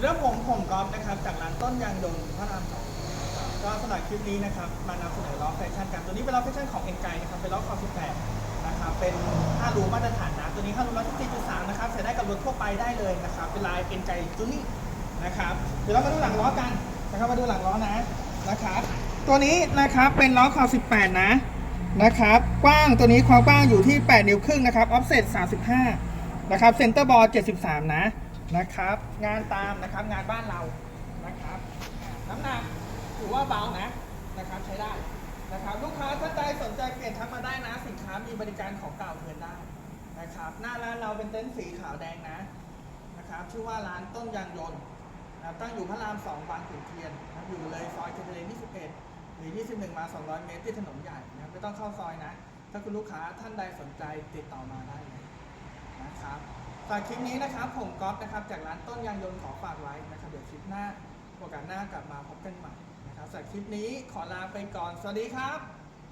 เรื่องผมผมกอล์ฟนะครับจากร้านต้นยางยนต์พระรามสองก็สำหรับคลิปนี้นะครับมานำเสนอล้อแฟชั่นกันตัวนี้เป็นล้อแฟชั่นของเอ็นไกนะครับเป็นล้อคอ18นะครับเป็น5รูมาตรฐานนะตัวนี้5รูร้อยที่4.3นะครับใช้ได้กับรถทั่วไปได้เลยนะครับเป็นลายเอ็นไกจูนี่นะครับเดี๋ยวเรามาดูหลังล้อกันนะครับมาดูหลังล้อนะนะครับตัวนี้นะครับเป็นล้อคอ18นะนะครับกว้างตัวนี้ความกว้างอยู่ที่ 8 นิ้วครึ่งนะครับออฟเซ็ต35นะครับเซนเตอร์บอล73 นะ นะครับ งานตามนะครับงานบ้านเรานะครับ น้ำหนักถือว่าเบานะนะครับใช้ได้นะครับลูกค้าท่านใดสนใจเปลี่ยนทักมาได้นะ สินค้ามีบริการของเก่าเงินได้นะครับหน้าร้านเราเป็นเต็นท์สีขาวแดงนะนะครับชื่อว่าร้านต้นยางยนต์นะครับตั้งอยู่พระราม2บางขุนเทียนนะครับอยู่เลยซอยเทเลน21 หรือ 21 มา 200 เมตรที่ถนนใหญ่นะไม่ต้องเข้าซอยนะ ถ้าคุณลูกค้าท่านใดสนใจติดต่อมาได้เลย ฝากคลิปนี้นะครับ ผมก๊อฟนะครับ จากร้านต้นยางยนต์ขอฝากไว้นะครับ เดี๋ยวคลิปหน้าโอกาสหน้ากลับมาพบกันใหม่นะครับสำหรับคลิปนี้ขอลาไปก่อน สวัสดีครับ